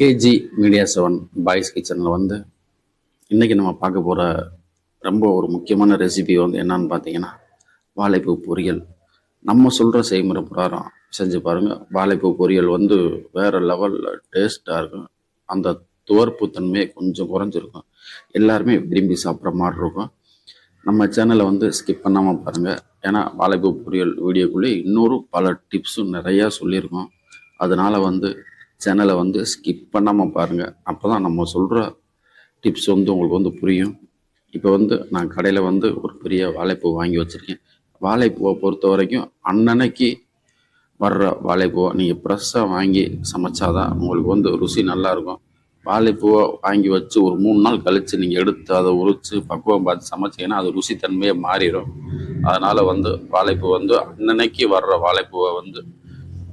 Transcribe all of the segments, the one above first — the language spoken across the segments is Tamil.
கேஜி மீடியா செவன் பாய்ஸ் கிச்சனில் வந்து இன்றைக்கி நம்ம பார்க்க போகிற ரொம்ப ஒரு முக்கியமான ரெசிபி வந்து என்னன்னு பார்த்தீங்கன்னா வாழைப்பூ பொரியல். நம்ம சொல்கிற செய்முறை பிரகாரம் செஞ்சு பாருங்கள் வாழைப்பூ பொரியல் வந்து வேறு லெவலில் டேஸ்ட்டாக இருக்கும். அந்த துவர்ப்பு தன்மையை கொஞ்சம் குறைஞ்சிருக்கும். எல்லாருமே விரும்பி சாப்பிட்ற மாதிரி இருக்கும். நம்ம சேனலை வந்து ஸ்கிப் பண்ணாமல் பாருங்கள் ஏன்னா வாழைப்பூ பொரியல் வீடியோக்குள்ளே இன்னொரு பல டிப்ஸும் நிறையா சொல்லியிருக்கோம். அதனால் வந்து சேனலை வந்து ஸ்கிப் பண்ணாமல் பாருங்கள் அப்போ தான் நம்ம சொல்கிற டிப்ஸ் வந்து உங்களுக்கு வந்து புரியும். இப்போ வந்து நான் கடையில் வந்து ஒரு பெரிய வாழைப்பூ வாங்கி வச்சுருக்கேன். வாழைப்பூவை பொறுத்த வரைக்கும் அன்னன்னைக்கு வர்ற வாழைப்பூவை நீங்கள் ஃப்ரெஷ்ஷாக வாங்கி சமைச்சாதான் உங்களுக்கு வந்து ருசி நல்லாயிருக்கும் வாழைப்பூவை வாங்கி வச்சு ஒரு மூணு நாள் கழித்து நீங்கள் எடுத்து அதை உரித்து பக்குவம் பார்த்து சமைச்சிங்கன்னா அது ருசி தன்மையே மாறிடும். அதனால் வந்து வாழைப்பூ வந்து அன்னன்னைக்கு வர்ற வாழைப்பூவை வந்து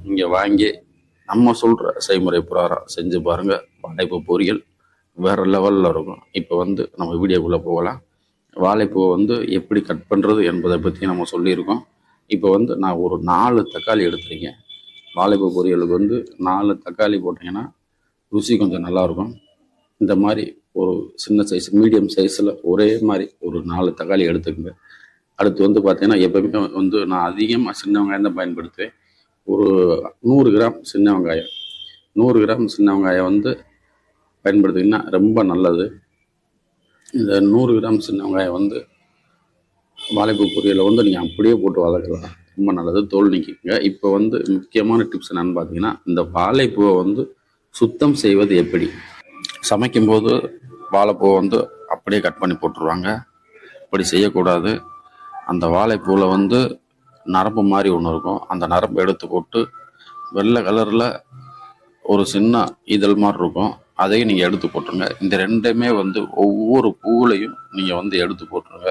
நீங்கள் வாங்கி நம்ம சொல்கிற செய்முறை பிரகாரம் செஞ்சு பாருங்கள் வாழைப்பூ பொரியல் வேறு லெவலில் இருக்கும். இப்போ வந்து நம்ம வீடியோக்குள்ளே போகலாம். வாழைப்பூவை வந்து எப்படி கட் பண்ணுறது என்பதை பற்றி நம்ம சொல்லியிருக்கோம். இப்போ வந்து நான் ஒரு நாலு தக்காளி எடுத்துருக்கேன். வாழைப்பூ பொரியலுக்கு வந்து நாலு தக்காளி போட்டிங்கன்னா ருசி கொஞ்சம் நல்லாயிருக்கும் இந்த மாதிரி ஒரு சின்ன சைஸ் மீடியம் சைஸில் ஒரே மாதிரி ஒரு நாலு தக்காளி எடுத்துக்கோங்க. அடுத்து வந்து பார்த்தீங்கன்னா எப்பவுமே வந்து நான் அதிகமாக சின்ன வெங்காயம் தான் பயன்படுத்துவேன். ஒரு நூறு கிராம் சின்ன வெங்காயம். நூறு கிராம் சின்ன வெங்காயம் வந்து பயன்படுத்திங்கன்னா ரொம்ப நல்லது. இந்த நூறு கிராம் சின்ன வெங்காயம் வந்து வாழைப்பூ பொரியலை வந்து நீங்கள் அப்படியே போட்டு வதக்கலாம். ரொம்ப நல்லது. தோல் நீக்கிங்க இப்போ வந்து முக்கியமான டிப்ஸ் என்னென்னு பார்த்தீங்கன்னா இந்த வாழைப்பூவை வந்து சுத்தம் செய்வது எப்படி? சமைக்கும்போது வாழைப்பூவை வந்து அப்படியே கட் பண்ணி போட்டுருவாங்க. அப்படி செய்யக்கூடாது. அந்த வாழைப்பூவில் வந்து நரம்பு மாதிரி ஒன்று இருக்கும். அந்த நரம்பு எடுத்து போட்டு வெள்ளை கலரில் ஒரு சின்ன இதழ் மாதிரி இருக்கும். அதையும் நீங்கள் எடுத்து போட்டுருங்க. இந்த ரெண்டுமே வந்து ஒவ்வொரு பூவுலையும் நீங்கள் வந்து எடுத்து போட்டுருங்க.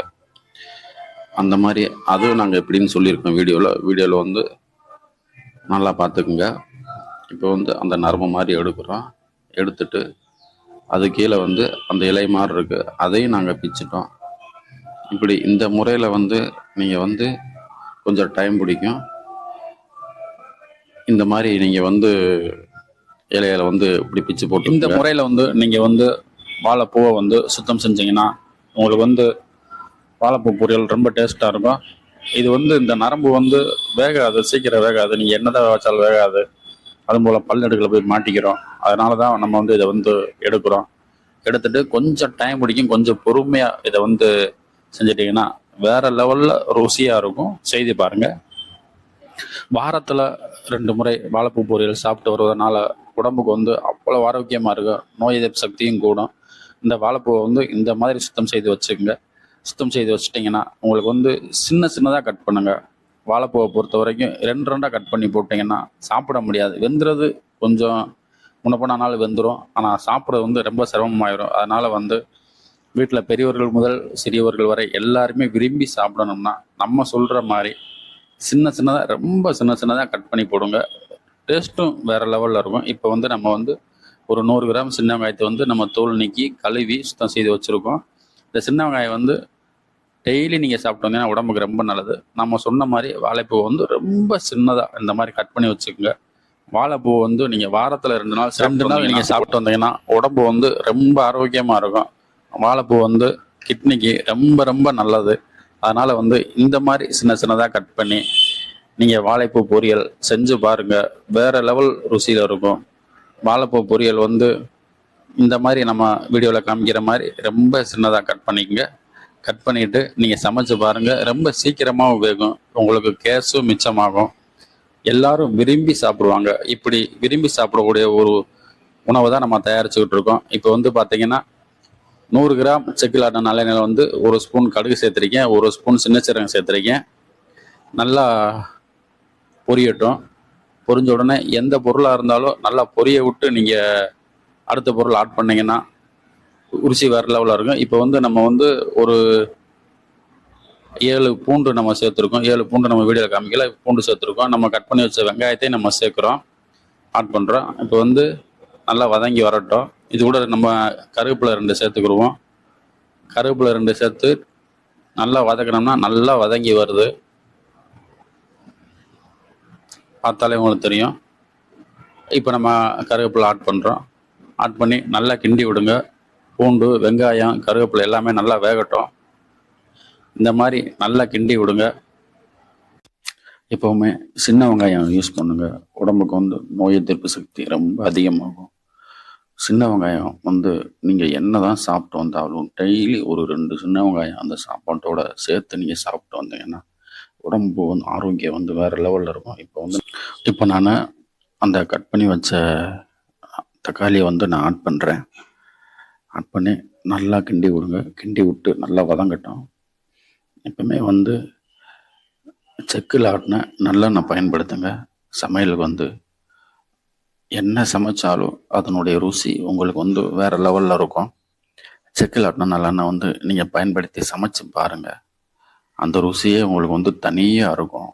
அந்த மாதிரி அதுவும் நாங்கள் எப்படின்னு சொல்லியிருக்கோம் வீடியோவில் வீடியோவில் வந்து நல்லா பார்த்துக்குங்க. இப்போ வந்து அந்த நரம்பு மாதிரி எடுக்கிறோம். எடுத்துட்டு அது கீழே வந்து அந்த இலை மாதிரி இருக்குது அதையும் நாங்கள் பிச்சிட்டோம். இப்படி இந்த முறையில் வந்து நீங்கள் வந்து கொஞ்சம் டைம் பிடிக்கும். இந்த மாதிரி நீங்கள் வந்து இலையில வந்து இப்படி பிச்சு போட்டு இந்த முறையில் வந்து நீங்கள் வந்து வாழைப்பூவை வந்து சுத்தம் செஞ்சீங்கன்னா உங்களுக்கு வந்து வாழைப்பூ பொரியல் ரொம்ப டேஸ்ட்டாக இருக்கும். இது வந்து இந்த நரம்பு வந்து வேகாது சீக்கிரம் வேகாது. நீங்கள் என்னதான் வச்சாலும் வேகாது. அது போல் பல்லடுக்கில் போய் மாட்டிக்கிறோம். அதனால தான் நம்ம வந்து இதை வந்து எடுக்கிறோம். எடுத்துட்டு கொஞ்சம் டைம் பிடிக்கும் கொஞ்சம் பொறுமையாக இதை வந்து செஞ்சிட்டிங்கன்னா வேற லெவலில் ருசியாக இருக்கும். செய்து பாருங்கள் வாரத்தில் ரெண்டு முறை வாழைப்பூ பொரியல் சாப்பிட்டு வருவதனால உடம்புக்கு வந்து அவ்வளோ ஆரோக்கியமாக இருக்கும் நோய் எதிர்ப்பு சக்தியும் கூடும். இந்த வாழைப்பூவை வந்து இந்த மாதிரி சுத்தம் செய்து வச்சுக்கோங்க. சுத்தம் செய்து வச்சிட்டிங்கன்னா உங்களுக்கு வந்து சின்ன சின்னதாக கட் பண்ணுங்க. வாழைப்பூவை பொறுத்த வரைக்கும் ரெண்டு ரெண்டாக கட் பண்ணி போட்டிங்கன்னா சாப்பிட முடியாது. வெந்துறது கொஞ்சம் முன்ன நாள் வெந்துடும் ஆனால் சாப்பிட்றது வந்து ரொம்ப சிரமமாயிரும். அதனால் வந்து வீட்டில் பெரியவர்கள் முதல் சிறியவர்கள் வரை எல்லாருமே விரும்பி சாப்பிடணும்னா நம்ம சொல்கிற மாதிரி சின்ன சின்னதாக ரொம்ப சின்ன சின்னதாக கட் பண்ணி போடுங்க. டேஸ்ட்டும் வேறு லெவலில் இருக்கும். இப்போ வந்து நம்ம வந்து ஒரு நூறு கிராம் சின்ன வெங்காயத்தை வந்து நம்ம தோல் நீக்கி கழுவி சுத்தம் செய்து வச்சுருக்கோம். இந்த சின்ன வெங்காயம் வந்து டெய்லி நீங்கள் சாப்பிட்டு வந்தீங்கன்னா உடம்புக்கு ரொம்ப நல்லது. நம்ம சொன்ன மாதிரி வாழைப்பூ வந்து ரொம்ப சின்னதாக இந்த மாதிரி கட் பண்ணி வச்சுக்கோங்க. வாழைப்பூ வந்து நீங்கள் வாரத்தில் ரெண்டு நாள் ரெண்டு நாள் நீங்கள் சாப்பிட்டு வந்தீங்கன்னா உடம்பு வந்து ரொம்ப ஆரோக்கியமாக இருக்கும். வாழைப்பூ வந்து கிட்னிக்கு ரொம்ப ரொம்ப நல்லது. அதனால் வந்து இந்த மாதிரி சின்ன சின்னதாக கட் பண்ணி நீங்கள் வாழைப்பூ பொரியல் செஞ்சு பாருங்கள் வேறு லெவல் ருசியில் இருக்கும். வாழைப்பூ பொரியல் வந்து இந்த மாதிரி நம்ம வீடியோவில் காமிக்கிற மாதிரி ரொம்ப சின்னதாக கட் பண்ணிக்கங்க. கட் பண்ணிவிட்டு நீங்கள் சமைச்சு பாருங்கள் ரொம்ப சீக்கிரமாகவும் வேகும். உங்களுக்கு கேஸும் மிச்சமாகும். எல்லாரும் விரும்பி சாப்பிடுவாங்க. இப்படி விரும்பி சாப்பிடக்கூடிய ஒரு உணவை தான் நம்ம தயாரிச்சுக்கிட்டு இருக்கோம். இப்போ வந்து பார்த்தீங்கன்னா நூறு கிராம் செக்கிலாட்ட நல்லெண்ணெயில் வந்து ஒரு ஸ்பூன் கடுகு சேர்த்துருக்கேன் ஒரு ஸ்பூன் சின்ன சீரகம் சேர்த்துருக்கேன். நல்லா பொரியட்டும். பொரிஞ்ச உடனே எந்த பொருளாக இருந்தாலும் நல்லா பொரிய விட்டு நீங்கள் அடுத்த பொருள் ஆட் பண்ணிங்கன்னா ருசி வேறு லெவலில் இருக்கும். இப்போ வந்து நம்ம வந்து ஒரு ஏழு பூண்டு நம்ம சேர்த்துருக்கோம். ஏழு பூண்டு நம்ம வீடியோவில் காமிக்கல. பூண்டு சேர்த்துருக்கோம். நம்ம கட் பண்ணி வச்ச வெங்காயத்தையும் நம்ம சேர்க்குறோம். ஆட் பண்ணுறோம் இப்போ வந்து நல்லா வதங்கி வரட்டும். இது கூட நம்ம கருவேப்பிலை ரெண்டு சேர்த்துக்கிடுவோம். கருவேப்பிலை ரெண்டு சேர்த்து நல்லா வதக்கினோம்னா நல்லா வதங்கி வருது. பார்த்தாலே உங்களுக்கு தெரியும். இப்போ நம்ம கருவேப்பிலை ஆட் பண்ணுறோம் ஆட் பண்ணி நல்லா கிண்டி விடுங்க. பூண்டு வெங்காயம் கருவேப்பிலை எல்லாமே நல்லா வேகட்டும். இந்த மாதிரி நல்லா கிண்டி விடுங்க. எப்போவுமே சின்ன வெங்காயம் யூஸ் பண்ணுங்கள் உடம்புக்கு வந்து நோய் எதிர்ப்பு சக்தி ரொம்ப அதிகமாகும். சின்ன வெங்காயம் வந்து நீங்கள் என்ன தான் சாப்பிட்டு வந்தாலும் டெய்லி ஒரு ரெண்டு சின்ன வெங்காயம் அந்த சாப்பாட்டோட சேர்த்து நீங்கள் சாப்பிட்டு வந்தீங்கன்னா உடம்பு வந்து ஆரோக்கியம் வந்து வேறு லெவலில் இருக்கும். இப்போ வந்து இப்போ நான் அந்த கட் பண்ணி வச்ச தக்காளியை வந்து நான் ஆட் பண்ணுறேன் ஆட் பண்ணி நல்லா கிண்டி விடுங்க. கிண்டி விட்டு நல்லா வதங்கட்டும். எப்பவுமே வந்து செக்கில் ஆட்டின நல்லெண்ணெய் பயன்படுத்துங்க. சமையலுக்கு வந்து என்ன சமைச்சாலும் அதனுடைய ருசி உங்களுக்கு வந்து வேற லெவலில் இருக்கும். செக்கில் ஆட்டின நல்லெண்ணெய் வந்து நீங்கள் பயன்படுத்தி சமைச்சு பாருங்கள் அந்த ருசியே உங்களுக்கு வந்து தனியாக இருக்கும்.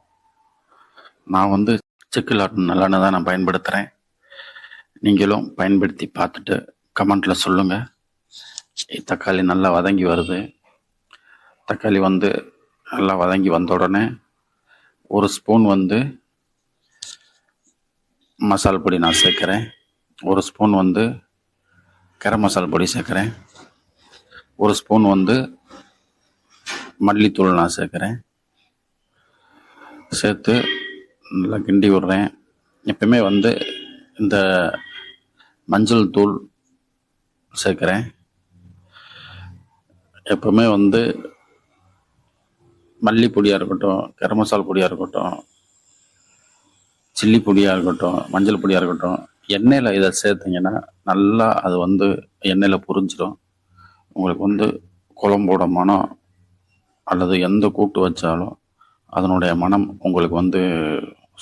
நான் வந்து செக்கில் ஆட்டின நல்லெண்ணெய் தான் நான் பயன்படுத்துகிறேன் நீங்களும் பயன்படுத்தி பார்த்துட்டு கமெண்ட்டில் சொல்லுங்கள் தக்காளி நல்லா வதங்கி வருது. தக்காளி வந்து நல்லா வதங்கி வந்த உடனே ஒரு ஸ்பூன் வந்து மசால் பொடி நான் சேர்க்குறேன். ஒரு ஸ்பூன் வந்து கரம் மசால் பொடி சேர்க்குறேன். ஒரு ஸ்பூன் வந்து மல்லித்தூள் நான் சேர்க்குறேன். சேர்த்து நல்லா கிண்டி விடுறேன். எப்பவுமே வந்து இந்த மஞ்சள் தூள் சேர்க்குறேன். எப்பவுமே வந்து மல்லிப்பொடியாக இருக்கட்டும் கரம் மசால் பொடியாக இருக்கட்டும் சில்லி பொடியாக இருக்கட்டும் மஞ்சள் பொடியாக இருக்கட்டும் எண்ணெயில் இதை சேர்த்தீங்கன்னா நல்லா அது வந்து எண்ணெயில் புரிஞ்சிடும் உங்களுக்கு வந்து குழம்போட மனம் அல்லது எந்த கூட்டு வச்சாலும் அதனுடைய மனம் உங்களுக்கு வந்து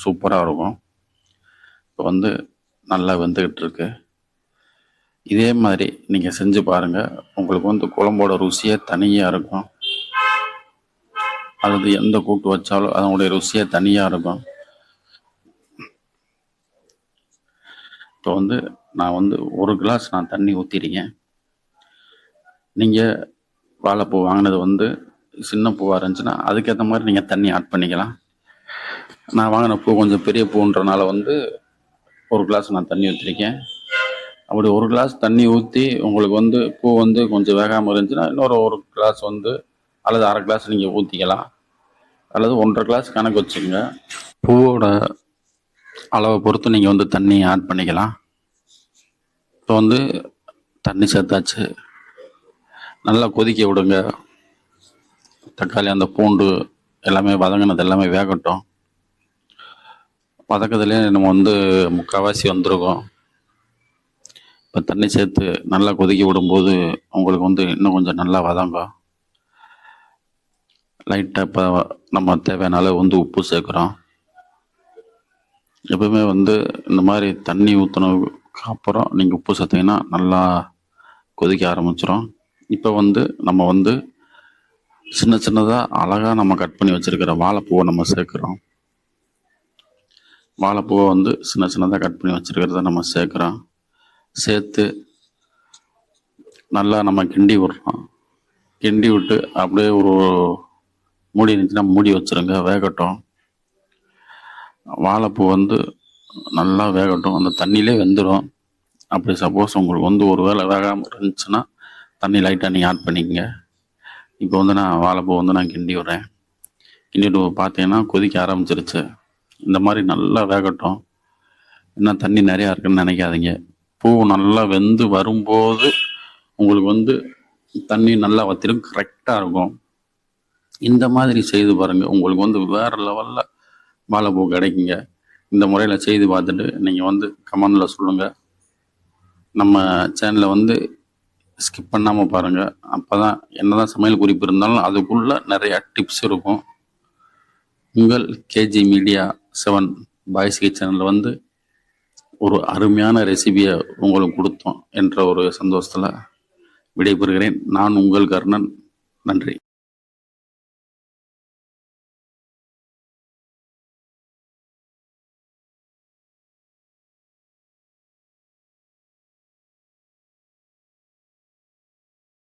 சூப்பராக இருக்கும். இப்போ வந்து நல்லா வெந்துக்கிட்டு இருக்கு. இதே மாதிரி நீங்கள் செஞ்சு பாருங்கள் உங்களுக்கு வந்து குழம்போட ருசியே தனியாக இருக்கும். அல்லது எந்த கூட்டு வச்சாலும் அதனுடைய ருசியே தனியாக இருக்கும். இப்போ வந்து நான் வந்து ஒரு கிளாஸ் நான் தண்ணி ஊற்றிருக்கேன் நீங்கள் வாழைப்பூ வாங்கினது வந்து சின்ன பூவாக இருந்துச்சுன்னா அதுக்கேற்ற மாதிரி நீங்கள் தண்ணி ஆட் பண்ணிக்கலாம். நான் வாங்கின பூ கொஞ்சம் பெரிய பூன்றனால வந்து ஒரு கிளாஸ் நான் தண்ணி ஊற்றிருக்கேன் அப்படி ஒரு கிளாஸ் தண்ணி ஊற்றி உங்களுக்கு வந்து பூ வந்து கொஞ்சம் வேகாமல் இருந்துச்சுன்னா இன்னொரு ஒரு கிளாஸ் வந்து அல்லது அரை கிளாஸ் நீங்கள் ஊற்றிக்கலாம் அல்லது ஒன்றரை கிளாஸ் கணக்கு வச்சுக்கோங்க. பூவோட அளவை பொறுத்து நீங்கள் வந்து தண்ணி ஆட் பண்ணிக்கலாம். இப்போ வந்து தண்ணி சேர்த்தாச்சு. நல்லா கொதிக்க விடுங்க. தக்காளி அந்த பூண்டு எல்லாமே வதங்கினது எல்லாமே வேகட்டும். வதக்கத்துலேயே நம்ம வந்து முக்கால்வாசி வந்திருக்கோம். இப்போ தண்ணி சேர்த்து நல்லா கொதிக்க விடும்போது உங்களுக்கு வந்து இன்னும் கொஞ்சம் நல்லா வதங்கும். லைட்டாக இப்போ நம்ம தேவையான அளவு வந்து உப்பு சேர்க்குறோம். எப்பவுமே வந்து இந்த மாதிரி தண்ணி ஊற்றினதுக்கு அப்புறம் நீங்கள் உப்பு சேர்த்தீங்கன்னா நல்லா கொதிக்க ஆரம்பிச்சிடும் இப்போ வந்து நம்ம வந்து சின்ன சின்னதாக அழகாக நம்ம கட் பண்ணி வச்சுருக்கிற வாழைப்பூவை நம்ம சேர்க்குறோம். வாழைப்பூவை வந்து சின்ன சின்னதாக கட் பண்ணி வச்சுருக்கிறத நம்ம சேர்க்குறோம். சேர்த்து நல்லா நம்ம கிண்டி விடுறோம். கிண்டி விட்டு அப்படியே ஒரு மூடி இருந்துச்சுன்னா மூடி வச்சுருங்க வேகட்டும். வாழைப்பூ வந்து நல்லா வேகட்டும். அந்த தண்ணியிலே வெந்துடும் அப்படி சப்போஸ் உங்களுக்கு வந்து ஒரு வேளை வேகாமல் இருந்துச்சுன்னா தண்ணி லைட்டாக நீங்கள் ஆட் பண்ணிக்கங்க. இப்போ வந்து நான் வாழைப்பூ வந்து நான் கிண்டி விட்றேன். கிண்டிட்டு பார்த்தீங்கன்னா கொதிக்க ஆரம்பிச்சிருச்சு. இந்த மாதிரி நல்லா வேகட்டும். என்ன தண்ணி நிறையா இருக்குன்னு நினைக்காதீங்க. பூ நல்லா வெந்து வரும்போது உங்களுக்கு வந்து தண்ணி நல்லா வத்திரும். கரெக்டாக இருக்கும். இந்த மாதிரி செய்து பாருங்கள் உங்களுக்கு வந்து வேறு லெவலில் வாழைப்பூ கிடைக்குங்க இந்த முறையில் செய்து பார்த்துட்டு நீங்கள் வந்து கமெண்டில் சொல்லுங்கள் நம்ம சேனலை வந்து ஸ்கிப் பண்ணாமல் பாருங்கள் அப்போ தான் என்ன தான் சமையல் குறிப்பு இருந்தாலும் அதுக்குள்ளே நிறையா டிப்ஸ் இருக்கும். உங்கள் கேஜி மீடியா செவன் பாய்ஸ் கிச்சனில் வந்து ஒரு அருமையான ரெசிபியை உங்களுக்கு கொடுத்தோம் என்ற ஒரு சந்தோஷத்தில் விடைபெறுகிறேன். நான் உங்கள் கர்ணன். நன்றி.